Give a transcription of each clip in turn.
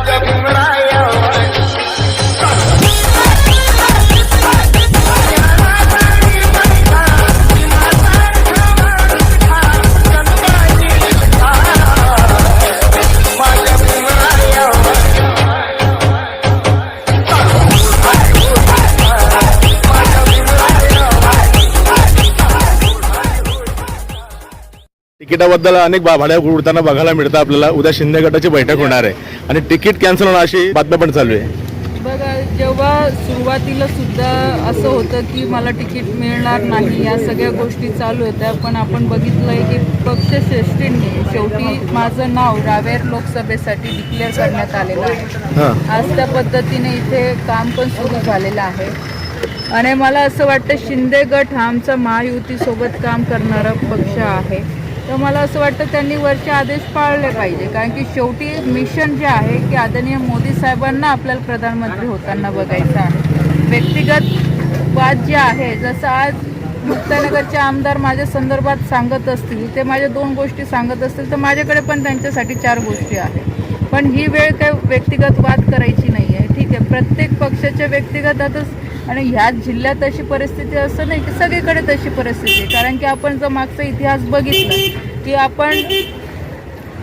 माझ्या भीमरायावर तिकिटाबद्दल अनेक भाड्या उडताना बघायला मिळतं आपल्याला. उद्या शिंदे गटाची बैठक होणार आहे. आणि तिकीट कॅन्सल होणार अशी बातम्या पण चालू आहे. बघा जेव्हा सुरुवातीला सुद्धा असं होतं की मला तिकीट मिळणार नाही या सगळ्या गोष्टी चालू होत्या पण आपण बघितलंय की पक्षश्रेष्ठींनी शेवटी माझं नाव रावेर लोकसभेसाठी डिक्लेअर करण्यात आलेलं आहे. हां. आज त्या पद्धतीने इथे काम पण सुरू झालेलं आहे. आणि मला असं वाटतं शिंदे गट हा आमचा महायुतीसोबत काम करणारा पक्ष आहे. तर मला असं वाटतं त्यांनी वरचे आदेश पाळले पाहिजे. कारण की शेवटी मिशन जे आहे की आदरणीय मोदी साहेबांना आपल्याला प्रधानमंत्री होताना बघायचं आहे. व्यक्तिगत वाद जे आहे जसं आज मुक्तानगरचे आमदार माझ्या संदर्भात सांगत असतील ते माझ्या दोन गोष्टी सांगत असतील तर माझ्याकडे पण त्यांच्यासाठी चार गोष्टी आहेत. पण ही वेळ काय व्यक्तिगत वाद करायची नाही आहे ठीक आहे प्रत्येक पक्षाच्या व्यक्तिगतातच आणि ह्याच जिल्ह्यात अशी परिस्थिती असं नाही की सगळीकडे तशी परिस्थिती कारण की आपण जर मागचा इतिहास बघितला की आपण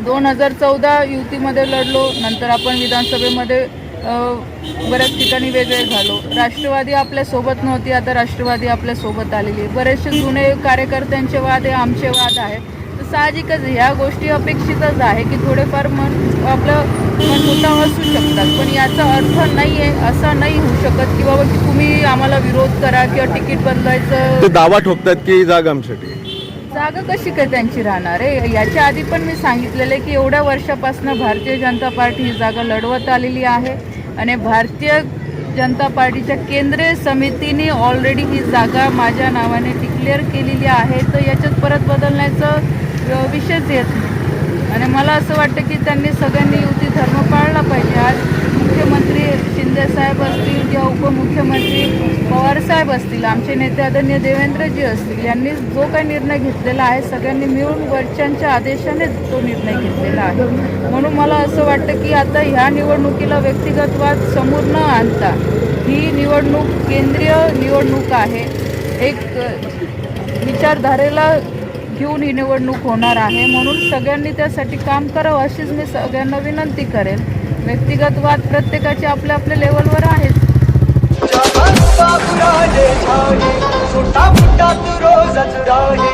दोन हजार चौदा युतीमध्ये लढलो नंतर आपण विधानसभेमध्ये बऱ्याच ठिकाणी वेगळे झालो. राष्ट्रवादी आपल्यासोबत नव्हती आता राष्ट्रवादी आपल्यासोबत आलेली आहे. बरेचसे जुने कार्यकर्त्यांचे वाद आहे आमचे वाद आहे. तर साहजिकच ह्या गोष्टी अपेक्षितच आहे की थोडेफार मन आपलं मनमुटाव असू शकतात. पण याचा अर्थ नाही आहे असा नाही होऊ शकत की बाबा की तुम्ही आम्हाला विरोध करा किंवा तिकीट बदलायचं दावा ठोकतात की जागा आमच्यासाठी. जागा कशी काय त्यांची राहणार आहे? याच्या आधी पण मी सांगितलेलं आहे की एवढ्या वर्षापासून भारतीय जनता पार्टी ही जागा लढवत आलेली आहे आणि भारतीय जनता पार्टीच्या केंद्रीय समितीने ऑलरेडी ही जागा माझ्या नावाने डिक्लेअर केलेली आहे. तर याच्यात परत बदलण्याचा विषयच येत नाही. आणि मला असं वाटतं की त्यांनी सगळ्यांनी युती धर्म पाळला पाहिजे. आज मुख्यमंत्री मुख्यमंत्री पवारसाहेब पवार साहेब असतील आमचे नेते आदरणीय देवेंद्रजी असतील यांनी जो काही निर्णय घेतलेला आहे सगळ्यांनी मिळून वरच्यांच्या आदेशाने तो निर्णय घेतलेला आहे. म्हणून मला असं वाटतं की आता ह्या निवडणुकीला व्यक्तिगतवाद समोर न आणता ही निवडणूक केंद्रीय निवडणूक आहे. एक विचारधारेला घेऊन ही निवडणूक होणार आहे. म्हणून सगळ्यांनी त्यासाठी काम करावं अशीच मी सगळ्यांना विनंती करेल व्यक्तिगतवाद प्रत्येकाचे आपल्या आपल्या लेवलवर आहेत बाबूराजे छाये सुट्टा फुट्टा रोजच राही.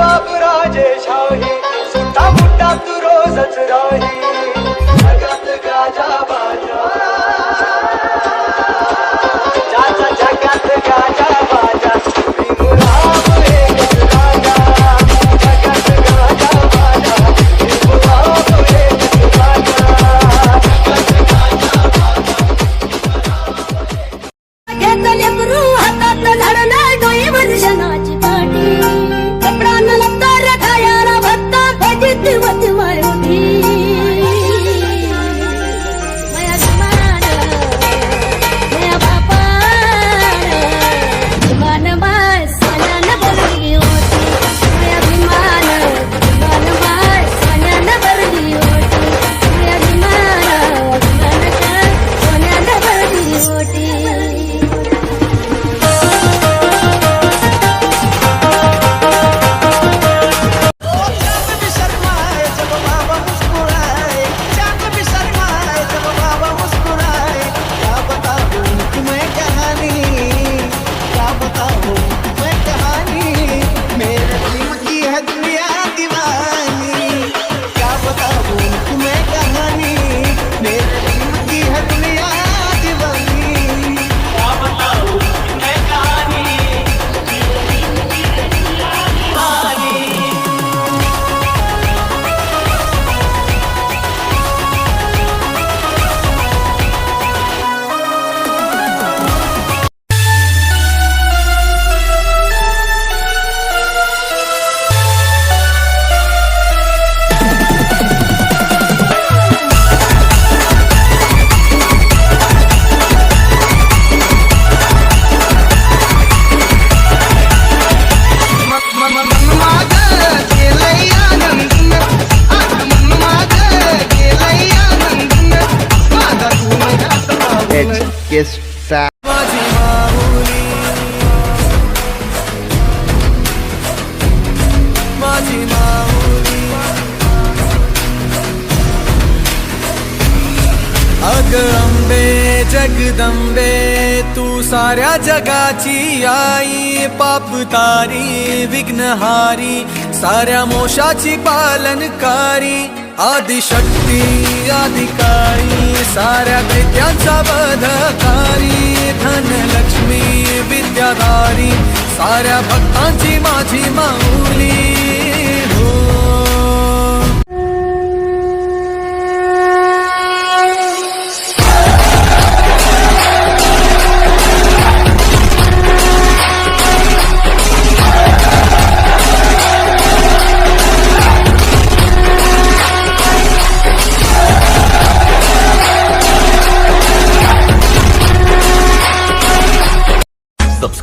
बाबूराजे छाये सुट्टा फुट्टा तू रोजच राही. Biggest fan. अग अंबे जगदंबे तू साऱ्या जगाची आई पाप तारी विघ्नहारी साऱ्या मोशाची पालनकारी आदिशक्ती अधिकारी साऱ्या दैत्यांचा वधकारी धनलक्ष्मी विद्याधारी साऱ्या भक्तांची माझी माऊली.